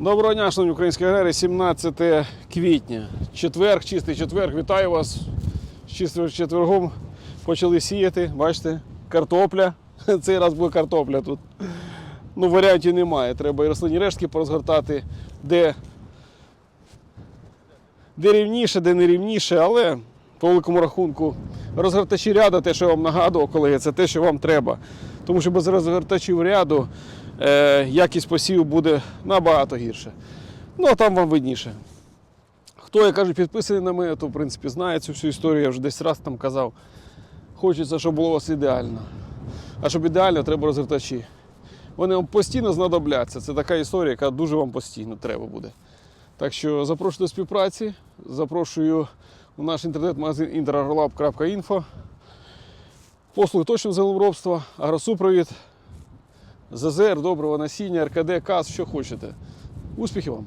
Доброго дня, шановні українські аграрії, 17 квітня. Четверг, чистий четверг. Вітаю вас з чистим четвергом. Почали сіяти, бачите, картопля. Цей раз буде картопля тут. Ну, варіантів немає. Треба і рослинні рештки порозгортати, де, де рівніше, де не рівніше, але по великому рахунку розгортачі ряду, те, що я вам нагадував, колеги, це те, що вам треба. Тому що без розгортачів ряду е, якість посіву буде набагато гірше. Ну, а там вам видніше. Хто, я кажу, підписаний на мене, то в принципі знає цю всю історію, я вже десь раз там казав. Хочеться, щоб було у вас ідеально. А щоб ідеально, треба розгортачі. Вони вам постійно знадобляться. Це така історія, яка дуже вам постійно треба буде. Так що запрошую до співпраці, запрошую наш інтернет-магазин interagrolab.info. Послуги точного землеробства, агросупровід, ЗЗР, доброго насіння, РКД, КАС, що хочете. Успіхів вам!